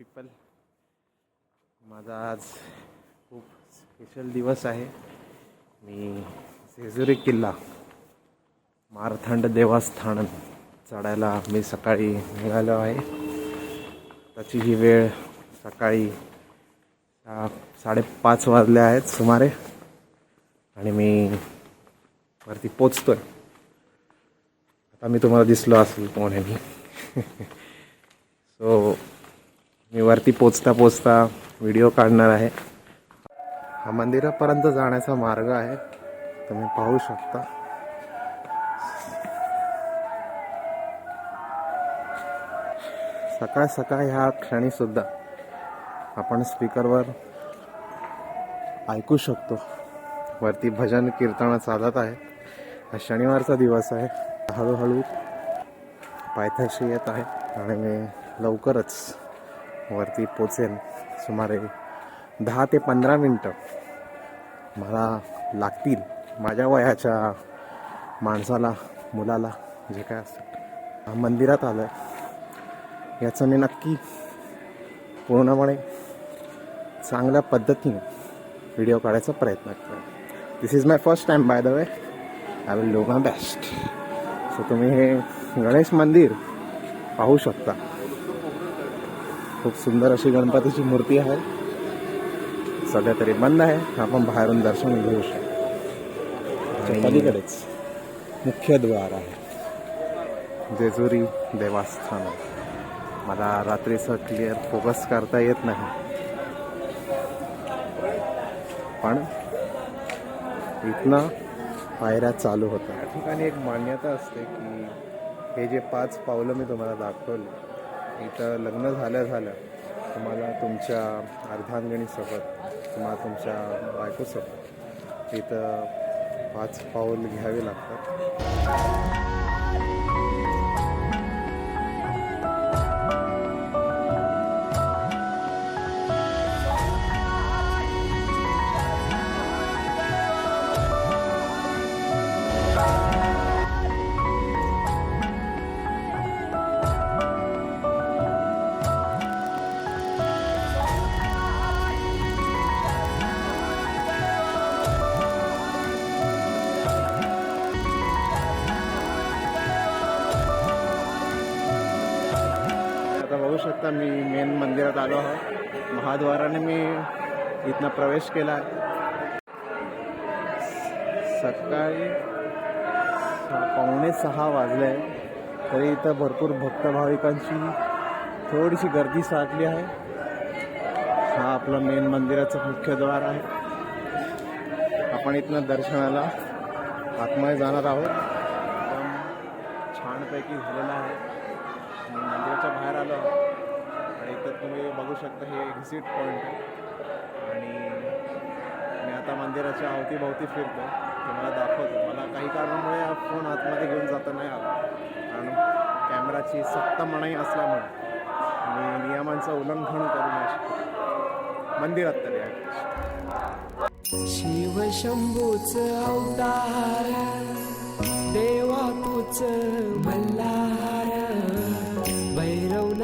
People माझा आज खूप स्पेशल दिवस आहे. मी सेजुरी किल्ला मारथंड देवस्थान चढायला मी सकाळी निघालो आहे. त्याची ही वेळ सकाळी साडेपाच वाजले आहेत सुमारे. आणि मी वरती पोचतोय. आता मी तुम्हाला दिसलो असेल कोण आहे मी. मी वरती पोचता पोचता व्हिडिओ काढणार आहे. हा मंदिरापर्यंत जाण्याचा मार्ग आहे. तुम्ही पाहू शकता. सकाळ सकाळ ह्या क्षणी सुद्धा आपण स्पीकरवर ऐकू शकतो. वरती भजन कीर्तन चालत आहे. हा शनिवारचा दिवस आहे. हळूहळू पायथ्याशी येत आहे आणि मी लवकरच वरती पोचेन सुमारे दहा ते पंधरा मिनटं. मला लागतील माझ्या वयाच्या माणसाला मुलाला जे काय असतं. मंदिरात आलं आहे याचं मी नक्की पूर्णपणे चांगल्या पद्धतीने व्हिडिओ काढायचा प्रयत्न करतो this is my first time by the way I will do my best so तुम्ही हे गणेश मंदिर पाहू शकता. खूप सुंदर अशी गणपतीची मूर्ती आहे. सध्या तरी बंद आहे. आपण बाहेरून दर्शन घेऊ शकतो. पलीकडेच मुख्य द्वार आहे. जेजुरी देवस्थान. मला रात्रीचं क्लिअर फोकस करता येत नाही. पण इथनं पायऱ्या चालू होत्या या ठिकाणी एक मान्यता असते की हे जे पाच पावलं मी तुम्हाला दाखवले इथं लग्न झाल्या झाल्या तुम्हाला तुमच्या अर्धांगणीसोबत किंवा तुमच्या बायकोसोबत इथं पाच पाऊल घ्यावे लागतात. बघू शकता मी मेन मंदिरात आलो आहोत महाद्वाराने मी इथनं प्रवेश केला. आहे सकाळी पावणे सहा वाजले. आहे तरी इथं भरपूर भक्त भाविकांची थोडीशी गर्दी साठली आहे. हा आपला मेन मंदिराचं मुख्य द्वार आहे. आपण इथनं दर्शनाला आतमध्ये जाणार आहोत. छानपैकी झालेलं आहे. आणि मंदिराच्या बाहेर आलो आणि इथं तुम्ही बघू शकता हे एक्झिट पॉईंट आहे. आणि मी आता मंदिराच्या अवतीभोवती फिरतो तुम्हाला दाखवतो. मला काही कारणामुळे हा फोन आतमध्ये घेऊन जाता नाही आला. कारण कॅमेराची सक्त मनाई असल्यामुळे. मी नियमांचं उल्लंघन करू नाही मंदिरात तरी आहे. शिव शंभूच अवतार देवा तूच मल्हार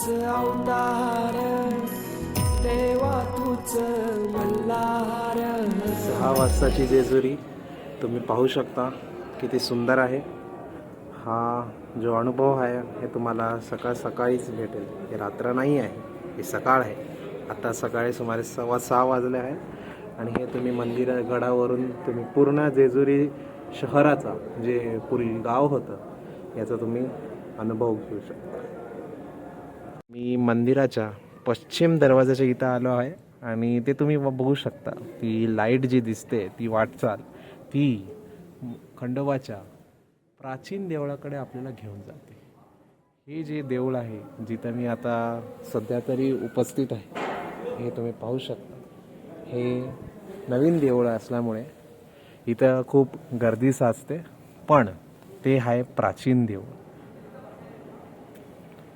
भैरवनाथाच अवतार देवा तूच मल्हार. सहा वाजताची जेजुरी तुम्ही पाहू शकता किती सुंदर आहे. हा जो अनुभव आहे हे तुम्हाला सकाळ सकाळीच भेटेल. हे रात्र नाही आहे हे सकाळ आहे. आता सकाळी सुमारे सव्वा सहा वाजले आहे आणि हे तुम्ही मंदिर गडावरून तुम्ही पूर्ण जेजुरी शहराचा जे पूर्वी गाव होतं याचा तुम्ही अनुभव घेऊ शकता. मी मंदिराच्या पश्चिम दरवाजाच्या इथं आलो आहे आणि ते तुम्ही ब- बघू शकता. ती लाइट जी दिसते ती वाटचाल ती खंडोबाच्या प्राचीन देवळाकडे आपल्याला घेऊन जाते. हे जे देऊळ आहे जिथं मी आता सध्या तरी उपस्थित आहे हे तुम्ही पाहू शकता. हे नवीन देऊळ असल्यामुळे इथं खूप गर्दी साचते पण ते आहे प्राचीन देऊळ.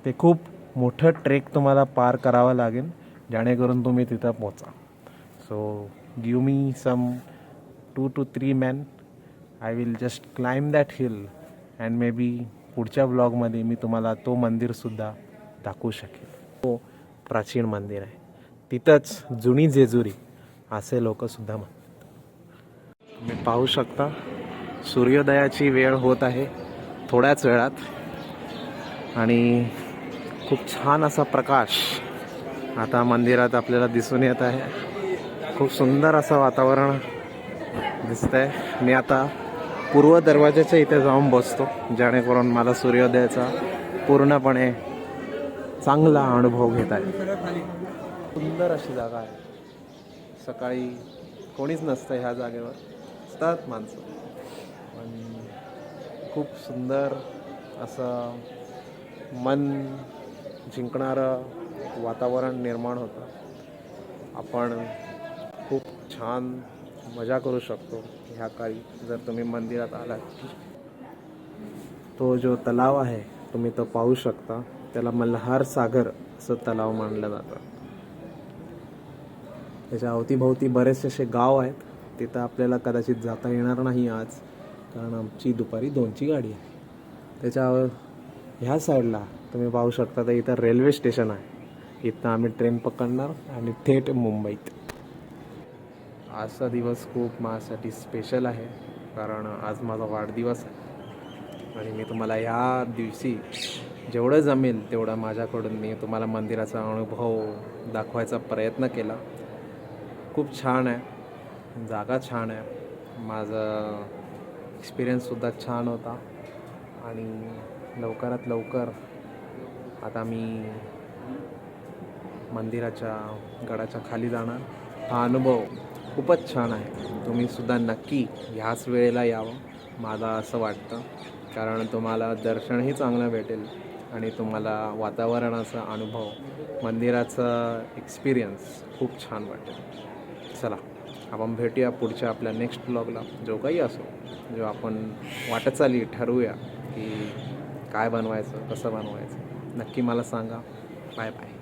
ते खूप मोठं ट्रेक तुम्हाला पार करावं लागेल जेणेकरून तुम्ही तिथं पोचा so give me some two two three man I will just climb that hill and maybe पुढच्या ब्लॉगमध्ये मी तुम्हाला तो मंदिरसुद्धा दाखवू शकेल. तो प्राचीन मंदिर आहे. तिथंच जुनी जेजुरी असे लोकसुद्धा म्हणतात. तुम्ही पाहू शकता सूर्योदयाची वेळ होत आहे थोड्याच वेळात. आणि खूप छान असा प्रकाश आता मंदिरात आपल्याला दिसून येत आहे. खूप सुंदर असं वातावरण दिसतंय. मी आता पूर्व दरवाजाच्या इथे जाऊन बसतो जेणेकरून मला सूर्योदयाचा पूर्णपणे चांगला अनुभव घेत आहे सुंदर अशी जागा आहे. सकाळी कोणीच नसतं ह्या जागेवर असतात माणसं. पण खूप सुंदर असं मन जिंकणारं वातावरण निर्माण होतं. आपण खूप छान मजा करू शकतो ह्या काळी जर तुम्ही मंदिरात आलात. तो जो तलाव आहे तुम्ही तो पाहू शकता. त्याला मल्हार सागर असं तलाव मानलं जातं. त्याच्या अवतीभोवती बरेचसे असे गाव आहेत. तिथं आपल्याला कदाचित जाता येणार नाही आज कारण आमची दुपारी दोनची गाडी आहे. त्याच्या ह्या साईडला तुम्ही पाहू शकता तर इथं रेल्वे स्टेशन आहे. इथं आम्ही ट्रेन पकडणार आणि थेट मुंबईत. आजचा दिवस खूप माझ्यासाठी स्पेशल आहे कारण आज माझा वाढदिवस आहे. आणि मी तुम्हाला या दिवशी जेवढं जमेल तेवढं माझ्याकडून मी तुम्हाला मंदिराचा अनुभव दाखवायचा प्रयत्न केला. खूप छान आहे जागा छान आहे. माझा एक्सपिरियन्ससुद्धा छान होता. आणि लवकरात लवकर आता मी मंदिराच्या गडाच्या खाली जाणार. हा अनुभव खूपच छान आहे. तुम्ही सुद्धा नक्की ह्याच वेळेला यावं मला असं वाटतं. कारण तुम्हाला दर्शनही चांगलं भेटेल आणि तुम्हाला वातावरणाचा अनुभव मंदिराचा एक्सपिरियन्स खूप छान वाटेल. चला आपण भेटूया पुढच्या आपल्या नेक्स्ट ब्लॉगला जो काही असो जो आपण वाटचाली ठरवूया की काय बनवायचं कसं बनवायचं. नक्की मला सांगा. Bye bye.